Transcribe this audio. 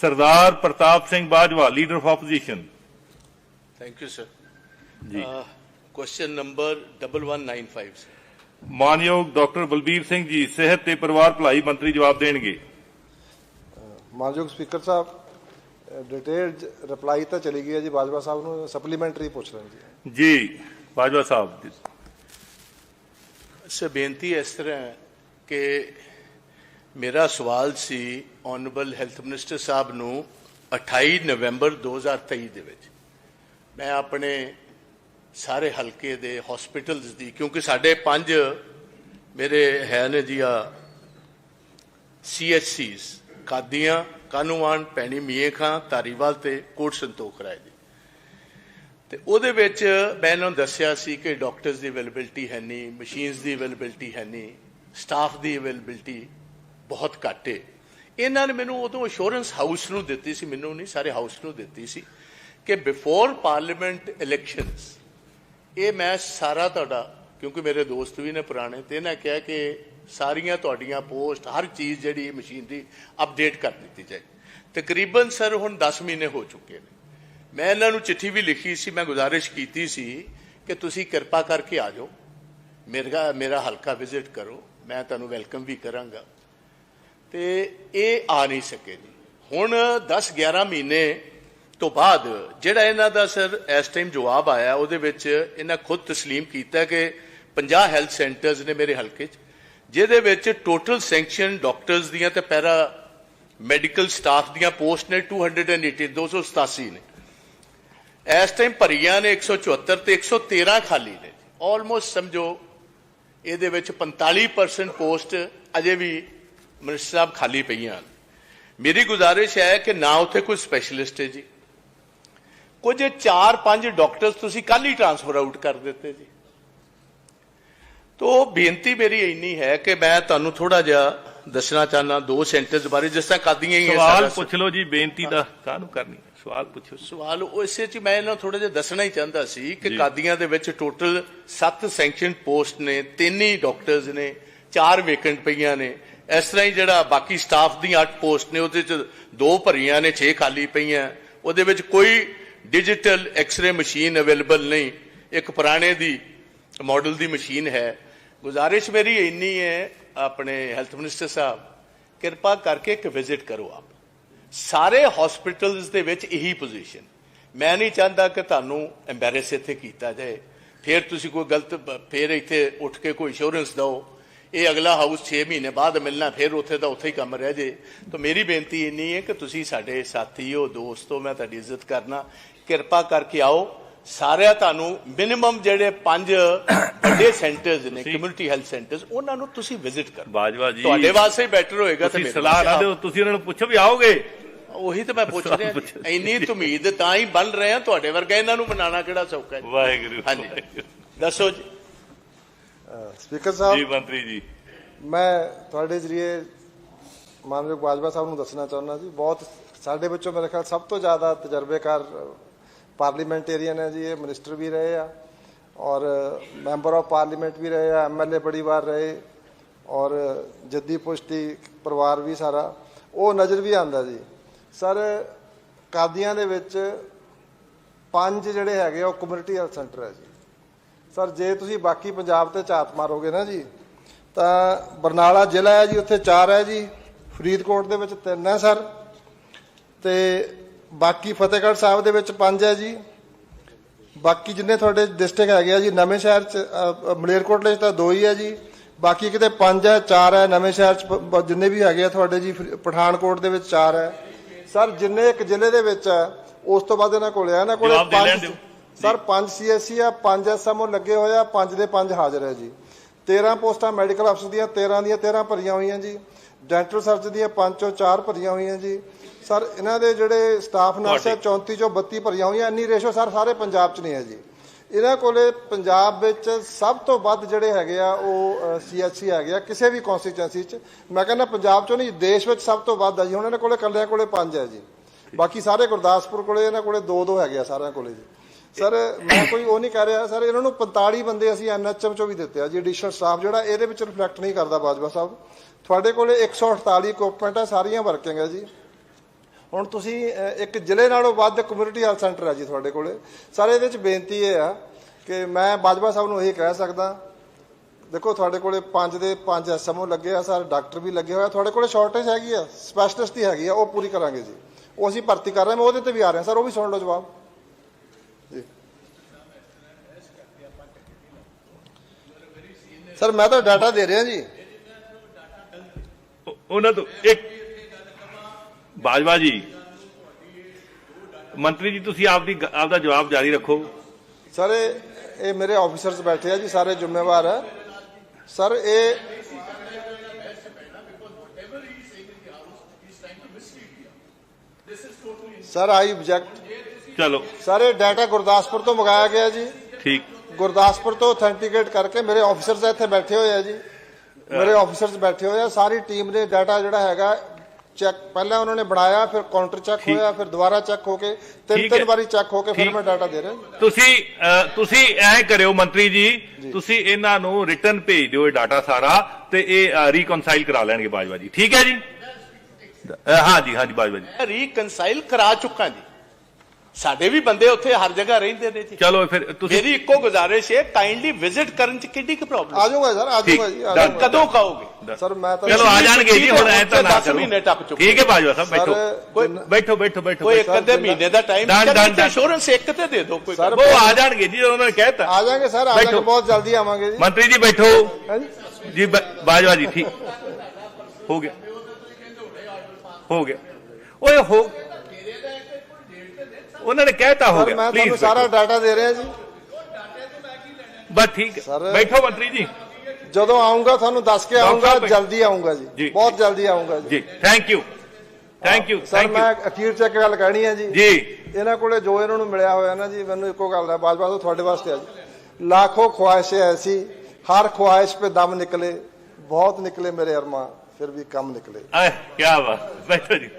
Sardar Pratap Singh Bajwa leader of opposition Thank you, sir. ਜੀ Uh, Question number 1195, sir. ਮਾਨਯੋਗ doctor Balbir Singh ji ਸਿਹਤ ਤੇ ਪਰਿਵਾਰ ਭਲਾਈ ਮੰਤਰੀ ਜਵਾਬ ਦੇਣਗੇ ਮਾਨਯੋਗ ਸਪੀਕਰ ਸਾਹਿਬ ਡਿਟੇਲਡ ਰਿਪਲਾਈ ਤਾਂ ਚਲੀ ਗਈ ਹੈ ਜੀ ਬਾਜਵਾ ਸਾਹਿਬ ਨੂੰ ਸਪਲੀਮੈਂਟਰੀ ਪੁੱਛ ਰਹੇ ਜੀ ਜੀ ਬਾਜਵਾ ਸਾਹਿਬ ਜੀ। ਸਰ ਬੇਨਤੀ ਇਸ ਤਰ੍ਹਾਂ ਹੈ ਕਿ ਮੇਰਾ ਸਵਾਲ ਸੀ ਆਨਰੇਬਲ ਹੈਲਥ ਮਿਨਿਸਟਰ ਸਾਹਿਬ ਨੂੰ 28 ਨਵੰਬਰ 2023 ਦੇ ਵਿੱਚ। ਮੈਂ ਆਪਣੇ ਸਾਰੇ ਹਲਕੇ ਦੇ ਹਸਪੀਟਲਸ ਦੀ, ਕਿਉਂਕਿ ਸਾਡੇ ਪੰਜ ਮੇਰੇ ਹੈ ਨੇ ਜੀ ਆ ਸੀਐਚਸੀਸ ਕਾਦੀਆਂ ਕਾਨੂੰਵਾਨ ਪੈਣੀ ਮੀਏ ਖਾਂ, ਧਾਰੀਵਾਲ ਤੇ ਕੋਟ ਸੰਤੋਖ ਰਾਏ ਦੀ ਤੇ ਉਹਦੇ ਵਿੱਚ ਮੈਂ ਇਹਨਾਂ ਨੂੰ ਦੱਸਿਆ ਸੀ ਕਿ ਡਾਕਟਰਸ ਦੀ ਅਵੇਲੇਬਿਲਟੀ ਹੈ ਨਹੀਂ ਮਸ਼ੀਨਸ ਦੀ ਅਵੇਲੇਬਿਲਟੀ ਹੈ ਨਹੀਂ ਸਟਾਫ ਦੀ ਅਵੇਲੇਬਿਲਟੀ ਬਹੁਤ ਘੱਟ ਏ। ਇਹਨਾਂ ਨੇ ਮੈਨੂੰ ਉਦੋਂ ਅਸ਼ੋਰੈਂਸ ਹਾਊਸ ਨੂੰ ਦਿੱਤੀ ਸੀ, ਮੈਨੂੰ ਨਹੀਂ, ਸਾਰੇ ਹਾਊਸ ਨੂੰ ਦਿੱਤੀ ਸੀ ਕਿ ਬਿਫੋਰ ਪਾਰਲੀਮੈਂਟ ਇਲੈਕਸ਼ਨਸ ਇਹ ਮੈਂ ਸਾਰਾ ਤੁਹਾਡਾ, ਕਿਉਂਕਿ ਮੇਰੇ ਦੋਸਤ ਵੀ ਨੇ ਪੁਰਾਣੇ, ਤੇ ਇਹਨਾਂ ਕਿਹਾ ਕਿ ਸਾਰੀਆਂ ਤੁਹਾਡੀਆਂ ਪੋਸਟ ਹਰ ਚੀਜ਼ ਜਿਹੜੀ ਮਸ਼ੀਨ ਦੀ ਅਪਡੇਟ ਕਰ ਦਿੱਤੀ ਜਾਏ। ਤਕਰੀਬਨ ਸਰ ਹੁਣ 10 ਮਹੀਨੇ ਹੋ ਚੁੱਕੇ ਨੇ। ਮੈਂ ਇਹਨਾਂ ਨੂੰ ਚਿੱਠੀ ਵੀ ਲਿਖੀ ਸੀ, ਮੈਂ ਗੁਜ਼ਾਰਿਸ਼ ਕੀਤੀ ਸੀ ਕਿ ਤੁਸੀਂ ਕਿਰਪਾ ਕਰਕੇ ਆ ਜਾਓ। ਮੇਰਾ ਮੇਰਾ ਹਲਕਾ ਵਿਜ਼ਿਟ ਕਰੋ, ਮੈਂ ਤੁਹਾਨੂੰ ਵੈਲਕਮ ਵੀ ਕਰਾਂਗਾ। ਤੇ ਇਹ ਆ ਨਹੀਂ ਸਕੇ ਜੀ ਹੁਣ 10 11 ਮਹੀਨੇ ਤੋਂ ਬਾਅਦ ਜਿਹੜਾ ਇਹਨਾਂ ਦਾ ਸਰ ਇਸ ਟਾਈਮ ਜਵਾਬ ਆਇਆ ਉਹਦੇ ਵਿੱਚ ਇਹਨਾਂ ਖੁਦ تسلیم ਕੀਤਾ ਕਿ 50 ਹੈਲਥ ਸੈਂਟਰਸ ਨੇ ਮੇਰੇ ਹਲਕੇ 'ਚ ਜਿਹਦੇ ਵਿੱਚ ਟੋਟਲ ਸੈਂਕਸ਼ਨ ਡਾਕਟਰਸ ਦੀਆਂ ਤੇ ਪੈਰਾ ਮੈਡੀਕਲ ਸਟਾਫ ਦੀਆਂ ਪੋਸਟ ਨੇ 280 287 ਨੇ ਇਸ ਟਾਈਮ ਭਰੀਆਂ ਨੇ 174 ਤੇ 113 ਖਾਲੀ ਨੇ ਆਲਮੋਸਟ ਸਮਝੋ ਇਹਦੇ ਵਿੱਚ 45% ਪੋਸਟ ਅਜੇ ਵੀ ਮਿਨਿਸਟਰ ਸਾਹਿਬ ਖਾਲੀ ਪਈਆਂ ਹਨ। ਮੇਰੀ ਗੁਜ਼ਾਰਿਸ਼ ਹੈ ਕਿ ਨਾ ਉੱਥੇ ਕੋਈ ਸਪੈਸ਼ਲਿਸਟ ਹੈ ਜੀ। ਕੁਝ 4-5 ਡਾਕਟਰਸ ਤੁਸੀਂ ਕੱਲ ਹੀ ਟ੍ਰਾਂਸਫਰ ਆਊਟ ਕਰ ਦਿੱਤੇ ਜੀ। ਤੋ ਬੇਨਤੀ ਮੇਰੀ ਇੰਨੀ ਹੈ ਕਿ ਮੈਂ ਤੁਹਾਨੂੰ ਥੋੜਾ ਜਿਹਾ ਦੱਸਣਾ ਚਾਹਨਾ ਦੋ ਸੈਂਟਰਸ ਬਾਰੇ ਜਿਸ ਤਰ੍ਹਾਂ ਕਾਦੀਆਂ ਹੀ ਸਵਾਲ ਪੁੱਛ ਲਓ ਜੀ ਬੇਨਤੀ ਦਾ ਕਾਹਨੂੰ ਕਰਨੀ? ਸਵਾਲ ਪੁੱਛੋ। ਸਵਾਲ ਉਸੇ ਚ ਮੈਂ ਇਹਨਾਂ ਥੋੜਾ ਜਿਹਾ ਦੱਸਣਾ ਹੀ ਚਾਹੁੰਦਾ ਸੀ ਕਿ। ਕਾਦੀਆਂ ਦੇ ਵਿੱਚ ਟੋਟਲ 7 ਸੈਂਕਸ਼ਨ ਪੋਸਟ ਨੇ ਤਿੰਨ ਹੀ ਡਾਕਟਰਸ ਨੇ ਚਾਰ ਵੇਕੈਂਟ ਪਈਆਂ ਨੇ। ਇਸ ਤਰ੍ਹਾਂ ਹੀ ਜਿਹੜਾ ਬਾਕੀ ਸਟਾਫ ਦੀਆਂ 8 ਪੋਸਟ ਨੇ, ਉਹਦੇ ਚ ਦੋ ਭਰੀਆਂ ਨੇ 6 ਖਾਲੀ ਪਈਆਂ। ਉਹਦੇ ਵਿੱਚ ਕੋਈ ਡਿਜੀਟਲ ਐਕਸ-ਰੇ ਮਸ਼ੀਨ ਅਵੇਲੇਬਲ ਨਹੀਂ। ਇੱਕ ਪੁਰਾਣੇ ਦੀ ਮਾਡਲ ਦੀ ਮਸ਼ੀਨ ਹੈ। ਗੁਜ਼ਾਰਿਸ਼ ਮੇਰੀ ਇੰਨੀ ਹੈ, ਆਪਣੇ ਹੈਲਥ ਮਿਨਿਸਟਰ ਸਾਹਿਬ, ਕਿਰਪਾ ਕਰਕੇ ਇੱਕ ਵਿਜ਼ਿਟ ਕਰੋ ਆਪ। ਸਾਰੇ ਹਸਪੀਟਲਸ ਦੇ ਵਿੱਚ ਇਹੀ ਪੋਜੀਸ਼ਨ ਮੈਂ ਨਹੀਂ ਚਾਹੁੰਦਾ ਕਿ ਤੁਹਾਨੂੰ ਐਮਬੈਰੈਸ ਇੱਥੇ ਕੀਤਾ ਜਾਏ। ਫਿਰ ਤੁਸੀਂ ਕੋਈ ਗਲਤ, ਫਿਰ ਇੱਥੇ ਉੱਠ ਕੇ ਕੋਈ ਇੰਸ਼ੋਰੈਂਸ ਦਿਓ। ਇਹ ਅਗਲਾ ਹਾਊਸ 6 ਮਹੀਨੇ ਬਾਅਦ ਮਿਲਣਾ ਫਿਰ ਉੱਥੇ ਦਾ ਉੱਥੇ ਹੀ ਕੰਮ ਰਹਿ ਜੇ। ਤਾਂ ਮੇਰੀ ਬੇਨਤੀ ਇੰਨੀ ਹੈ ਕਿ ਤੁਸੀਂ ਸਾਡੇ ਸਾਥੀ ਹੋ ਦੋਸਤ ਮੈਂ ਤੁਹਾਡੀ ਇੱਜ਼ਤ ਕਰਨਾ। ਕਿਰਪਾ ਕਰਕੇ ਆਓ। ਸਾਰਿਆਂ ਤੁਹਾਨੂੰ ਮਿਨੀਮਮ ਜਿਹੜੇ ਪੰਜ ਵੱਡੇ ਸੈਂਟਰਸ ਨੇ ਕਮਿਊਨਿਟੀ ਹੈਲਥ ਸੈਂਟਰਸ ਉਹਨਾਂ ਨੂੰ ਤੁਸੀਂ ਵਿਜ਼ਿਟ ਕਰੋ। ਬਾਜਵਾ ਜੀ ਤੁਹਾਡੇ ਵਾਸਤੇ ਬੈਟਰ ਹੋਏਗਾ ਤੇ ਤੁਸੀਂ ਮੇਰੇ ਸਲਾਹ ਨਾ ਦਿਓ ਤੁਸੀਂ ਉਹਨਾਂ ਨੂੰ ਪੁੱਛੋ ਵੀ ਆਓਗੇ। ਉਹੀ ਤਾਂ ਮੈਂ ਪੁੱਛ ਰਿਹਾ। ਇੰਨੀ ਉਮੀਦ ਤਾਂ ਹੀ ਬਣ ਰਹੇ ਆ ਤੁਹਾਡੇ ਵਰਗਾ ਇਹਨਾਂ ਨੂੰ ਬਣਾਉਣਾ ਕਿਹੜਾ ਸੌਖਾ ਹੈ। ਵਾਹਿਗੁਰੂ ਹਾਂਜੀ। ਦੱਸੋ ਜੀ। ਸਪੀਕਰ ਜੀ ਸਾਹਿਬ ਮੰਤਰੀ ਜੀ। ਮੈਂ ਤੁਹਾਡੇ ਜਰੀਏ ਮਾਨਯੋਗ ਬਾਜਵਾ ਸਾਹਿਬ ਨੂੰ ਦੱਸਣਾ ਚਾਹੁੰਦਾ ਜੀ ਬਹੁਤ ਸਾਡੇ ਵਿੱਚੋਂ ਮੇਰੇ ਖਿਆਲ ਸਭ ਤੋਂ ਜ਼ਿਆਦਾ ਤਜਰਬੇਕਾਰ ਪਾਰਲੀਮੈਂਟੇਰੀਅਨ ਹੈ ਜੀ ਇਹ ਮਿਨਿਸਟਰ ਵੀ ਰਹੇ ਆ ਔਰ ਮੈਂਬਰ ਆਫ ਪਾਰਲੀਮੈਂਟ ਵੀ ਰਹੇ ਆ ਐਮਐਲਏ ਬੜੀ ਵਾਰ ਰਹੇ ਔਰ ਜੱਦੀ ਪੁਸ਼ਤੀ ਪਰਿਵਾਰ ਵੀ ਸਾਰਾ ਉਹ ਨਜ਼ਰ ਵੀ ਆਂਦਾ ਜੀ। ਸਰ ਕਾਦੀਆਂ ਦੇ ਵਿੱਚ ਪੰਜ ਜਿਹੜੇ ਹੈਗੇ ਆ ਉਹ ਕਮਿਊਨਿਟੀ ਹੈਲਥ ਸੈਂਟਰ ਹੈ ਜੀ। ਸਰ ਜੇ ਤੁਸੀਂ ਬਾਕੀ ਪੰਜਾਬ ਤੇ ਝਾਤ ਮਾਰੋਗੇ ਨਾ ਜੀ ਤਾਂ ਬਰਨਾਲਾ ਜ਼ਿਲ੍ਹਾ ਹੈ ਜੀ ਉੱਥੇ 4 ਹੈ ਜੀ ਫਰੀਦਕੋਟ ਦੇ ਵਿੱਚ 3 ਹੈ ਸਰ ਤੇ ਬਾਕੀ ਫਤਿਹਗੜ੍ਹ ਸਾਹਿਬ ਦੇ ਵਿੱਚ 5 ਹੈ ਜੀ ਬਾਕੀ ਜਿੰਨੇ ਤੁਹਾਡੇ ਡਿਸਟ੍ਰਿਕਟ ਹੈਗੇ ਆ ਜੀ ਨਵੇਂ ਸ਼ਹਿਰ ਚ ਮਲੇਰਕੋਟਲੇ 'ਚ ਤਾਂ ਦੋ ਹੀ ਹੈ ਜੀ ਬਾਕੀ ਕਿਤੇ 5 ਹੈ 4 ਹੈ ਨਵੇਂ ਸ਼ਹਿਰ ਚ ਜਿੰਨੇ ਵੀ ਹੈਗੇ ਆ ਤੁਹਾਡੇ ਜੀ ਪਠਾਨਕੋਟ ਦੇ ਵਿੱਚ 4 ਹੈ ਸਰ ਜਿੰਨੇ ਇੱਕ ਜ਼ਿਲ੍ਹੇ ਦੇ ਵਿੱਚ ਉਸ ਤੋਂ ਬਾਅਦ ਇਹਨਾਂ ਕੋਲੇ ਆ ਇਹਨਾਂ ਕੋਲੇ ਜਵਾਬ ਦੇ ਲੈਣ ਪੰਜ ਦਿਓ। ਸਰ 5 ਸੀਐਸਸੀ ਆ 5 ਐਸਐਮਓ ਲੱਗੇ ਹੋਏ ਆ 5 ਦੇ 5 ਹਾਜ਼ਰ ਹੈ ਜੀ। 13 ਪੋਸਟਾਂ ਮੈਡੀਕਲ ਅਫਸਰ ਦੀਆਂ 13 ਦੀਆਂ 13 ਭਰੀਆਂ ਹੋਈਆਂ ਜੀ। ਡੈਂਟਲ ਸਰਜਨ ਦੀਆਂ 5 ਚੋਂ 4 ਭਰੀਆਂ ਹੋਈਆਂ ਜੀ। ਸਰ ਇਹਨਾਂ ਦੇ ਜਿਹੜੇ ਸਟਾਫ ਨਰਸ ਹੈ 34 ਚੋਂ 32 ਭਰੀਆਂ ਹੋਈਆਂ ਇੰਨੀ ਰੇਸ਼ੋ ਸਰ ਸਾਰੇ ਪੰਜਾਬ 'ਚ ਨਹੀਂ ਹੈ ਜੀ। ਇਹਨਾਂ ਕੋਲੇ ਪੰਜਾਬ ਵਿੱਚ ਸਭ ਤੋਂ ਵੱਧ ਜਿਹੜੇ ਹੈਗੇ ਆ ਉਹ ਸੀਐਚਸੀ ਹੈਗੇ ਆ ਕਿਸੇ ਵੀ ਕਨਸਟੀਚੁਐਂਸੀ 'ਚ। ਮੈਂ ਕਹਿੰਦਾ ਪੰਜਾਬ 'ਚੋਂ ਨਹੀਂ ਦੇਸ਼ ਵਿੱਚ ਸਭ ਤੋਂ ਵੱਧ ਆ ਜੀ। ਹੁਣ ਇਹਨਾਂ ਕੋਲੇ ਕੱਲਿਆਂ ਕੋਲੇ 5 ਹੈ ਜੀ। ਬਾਕੀ ਸਾਰੇ ਗੁਰਦਾਸਪੁਰ ਕੋਲੇ ਇਹਨਾਂ ਕੋਲੇ 2-2 ਹੈਗੇ ਆ ਸਾਰਿਆਂ ਕੋਲੇ ਜੀ। ਸਰ, ਮੈਂ ਕੋਈ ਉਹ ਨਹੀਂ ਕਹਿ ਰਿਹਾ। ਸਰ, ਇਹਨਾਂ ਨੂੰ 45 ਬੰਦੇ ਅਸੀਂ ਐਨਐਚਐਮ ਚੋਂ ਵੀ ਦਿੱਤੇ ਆ, ਜੀ ਐਡੀਸ਼ਨਲ ਸਟਾਫ ਜਿਹੜਾ, ਇਹਦੇ ਵਿੱਚ ਰਿਫਲੈਕਟ ਨਹੀਂ ਕਰਦਾ ਬਾਜਵਾ ਸਾਹਿਬ। ਤੁਹਾਡੇ ਕੋਲੇ 148 ਇਕਵਿਪਮੈਂਟ ਆ, ਸਾਰੀਆਂ ਵਰਕਿੰਗ ਹੈ ਜੀ। ਹੁਣ ਤੁਸੀਂ ਇੱਕ ਜ਼ਿਲ੍ਹੇ ਨਾਲੋਂ ਵੱਧ ਕਮਿਊਨਿਟੀ ਹੈਲਥ ਸੈਂਟਰ ਹੈ ਜੀ ਤੁਹਾਡੇ ਕੋਲੇ। ਸਾਰੇ, ਇਹਦੇ ਵਿੱਚ ਬੇਨਤੀ ਇਹ ਆ ਕਿ ਮੈਂ ਬਾਜਵਾ ਸਾਹਿਬ ਨੂੰ ਇਹ ਕਹਿ ਸਕਦਾ। ਦੇਖੋ, ਤੁਹਾਡੇ ਕੋਲੇ ਪੰਜ ਦੇ ਪੰਜ ਐਸਐਮਓ ਲੱਗੇ ਆ, ਸਰ, ਡਾਕਟਰ ਵੀ ਲੱਗੇ ਹੋਏ ਆ। ਤੁਹਾਡੇ ਕੋਲੇ ਸ਼ਾਰਟੇਜ ਹੈਗੀ ਆ ਸਪੈਸ਼ਲਿਸਟ ਹੀ ਹੈਗੀ ਆ, ਉਹ ਪੂਰੀ ਕਰਾਂਗੇ ਜੀ। ਉਹ ਅਸੀਂ ਭਰਤੀ ਕਰ ਰਹੇ ਮੈਂ ਉਹਦੇ ਤੇ ਵੀ ਆ ਰਿਹਾ। ਸਰ, ਉਹ ਵੀ ਸੁਣ ਲਓ ਜਵਾਬ। ਸਰ ਮੈਂ ਤਾਂ ਡਾਟਾ ਦੇ ਰਿਹਾ ਜੀ ਉਹ- ਉਹਨਾਂ ਤੋਂ ਇੱਕ ਬਾਜਵਾ ਜੀ ਮੰਤਰੀ ਜੀ ਤੁਸੀਂ ਆਪਦੀ ਗ- ਆਪਦਾ ਜਵਾਬ ਜਾਰੀ ਰੱਖੋ ਸਰ ਇਹ ਇਹ ਮੇਰੇ ਆਫੀਸਰਸ ਬੈਠੇ ਆ ਜੀ ਸਾਰੇ ਜ਼ਿੰਮੇਵਾਰ ਆ ਸਰ ਇਹ ਸਰ ਆਈ ਆਬਜੈਕਟ ਚਲੋ ਸਰ ਇਹ ਡਾਟਾ ਗੁਰਦਾਸਪੁਰ ਤੋਂ ਮੰਗਾਇਆ ਗਿਆ ਜੀ ਠੀਕ ਗੁਰਦਾਸਪੁਰ ਤੋਂ ਅਥੈਂਟੀਕੇਟ ਕਰਕੇ ਮੇਰੇ ਆਫੀਸਰਸ ਇੱਥੇ ਬੈਠੇ ਹੋਏ ਆ ਜੀ ਮੇਰੇ ਆਫੀਸਰਸ ਬੈਠੇ ਹੋਏ ਆ ਸਾਰੀ ਟੀਮ ਨੇ ਡਾਟਾ ਜਿਹੜਾ ਹੈਗਾ ਚੈੱਕ ਪਹਿਲਾਂ ਉਹਨਾਂ ਨੇ ਬਣਾਇਆ ਫਿਰ ਕਾਊਂਟਰ ਚੈੱਕ। ਹੋਇਆ ਫਿਰ ਦੁਬਾਰਾ ਚੈੱਕ ਹੋ ਕੇ ਤਿੰਨ ਤਿੰਨ। ਵਾਰੀ ਚੈੱਕ ਹੋ ਕੇ ਫਿਰ। ਮੈਂ ਡਾਟਾ ਦੇ ਰਿਹਾ ਜੀ। ਤੁਸੀਂ ਤੁਸੀਂ ਐ ਕਰਿਓ ਮੰਤਰੀ ਜੀ ਤੁਸੀਂ ਇਹਨਾਂ ਨੂੰ ਰਿਟਰਨ ਭੇਜ ਦਿਓ ਇਹ ਡਾਟਾ ਸਾਰਾ ਤੇ ਇਹ ਰੀਕਨਸਾਈਲ ਕਰਾ ਲੈਣਗੇ ਬਾਜਵਾ ਜੀ ਠੀਕ ਹੈ ਜੀ ਹਾਂ ਜੀ ਹਾਂ ਜੀ ਬਾਜਵਾ ਜੀ ਰੀਕਨਸਾਈਲ ਕਰਾ ਚੁੱਕਾ ਜੀ ਸਾਡੇ ਵੀ ਬੰਦੇ ਉੱਥੇ ਹਰ ਜਗ੍ਹਾ ਰਹਿੰਦੇ ਨੇ ਜੀ। ਚਲੋ ਫਿਰ ਤੁਸੀਂ ਮੇਰੀ ਇੱਕੋ ਗੁਜ਼ਾਰਿਸ਼ ਹੈ ਕਾਈਂਡਲੀ ਵਿਜ਼ਿਟ ਕਰਨ ਚ ਕਿੱਡੀ ਕੁ ਆ ਪ੍ਰੋਬਲਮ ਜਾਊਗਾ ਸਰ ਆ। ਜਾਊਗਾ ਜੀ ਆ। ਜਾਊਗਾ। ਕਦੋਂ ਕਹੋਗੇ? ਸਰ ਮੈਂ ਤਾਂ ਚਲੋ ਆ ਜਾਣਗੇ ਜੀ ਹੁਣ ਐ ਤਾਂ ਨਾ ਦਸ ਕਰੋ। ਮਹੀਨੇ ਟੱਪ ਚੁੱਕੇ। ਠੀਕ ਹੈ ਬਾਜਵਾ ਸਾਹਿਬ ਸਰ, ਬੈਠੋ। ਕੋਈ- ਜਿੰਨਾ- ਬੈਠੋ ਬੈਠੋ ਬੈਠੋ ਕੋਈ ਇੱਕ। ਅੱਧੇ ਮਹੀਨੇ ਦਾ time Done, done, done. Insurance ਇੱਕ ਤੇ ਦੇ ਦਿਓ ਕੋਈ Sir, ਉਹ ਆ ਜਾਣਗੇ ਜੀ ਉਹਨਾਂ ਨੇ ਕਹਿਤਾ। ਆ ਜਾਾਂਗੇ ਸਰ ਆ ਬੈਠੋ। ਜਾਾਂਗੇ ਬਹੁਤ ਜਲਦੀ ਆਵਾਂਗੇ ਜੀ। ਮੰਤਰੀ ਜੀ ਬੈਠੋ। ਹਾਂਜੀ। ਜੀ ਬ- ਬਾਜਵਾ ਜੀ ਠੀਕ। ਹੋ ਗਿਆ। ਹੋ ਗਿਆ। ਓਏ ਹੋ ਉਹਨਾਂ ਨੇ ਕਹਿਤਾ ਹੋ ਗਿਆ। ਮੈਂ ਤੁਹਾਨੂੰ ਸਾਰਾ ਡਾਟਾ ਦੇ ਰਿਹਾ ਜੀ। ਬਸ ਠੀਕ ਹੈ। ਬੈਠੋ ਮੰਤਰੀ ਜੀ। ਜਦੋਂ ਆਉਂਗਾ ਤੁਹਾਨੂੰ ਦੱਸ ਕੇ ਆਉਂਗਾ ਜਲਦੀ ਆਉਂਗਾ ਜੀ। ਬਹੁਤ ਜਲਦੀ ਆਉਂਗਾ ਜੀ। Thank you thank you sir ਮੈਂ ਅਖੀਰ ਚ ਗੱਲ ਕਹਿਣੀ ਹੈ ਜੀ। ਜੀ। ਇਹਨਾਂ ਕੋਲੇ ਜੋ ਇਹਨਾਂ ਨੂੰ ਮਿਲਿਆ ਹੋਇਆ ਨਾ ਜੀ ਮੈਨੂੰ ਇੱਕੋ ਗੱਲ ਦਾ ਬਾਜਵਾ ਤੋਂ ਤੁਹਾਡੇ ਵਾਸਤੇ ਅੱਜ ਲੱਖੋ ਖੁਆਇਸ਼ੇ ਐਸੀ ਹਰ ਖੁਆਇਸ਼ 'ਤੇ ਦਮ ਨਿਕਲੇ ਬਹੁਤ ਨਿਕਲੇ ਮੇਰੇ ਅਰਮਾ ਫਿਰ ਵੀ ਕੰਮ ਨਿਕਲੇ। ਆਹ ਕੀ ਬਾਤ। ਬੈਠੋ ਜੀ।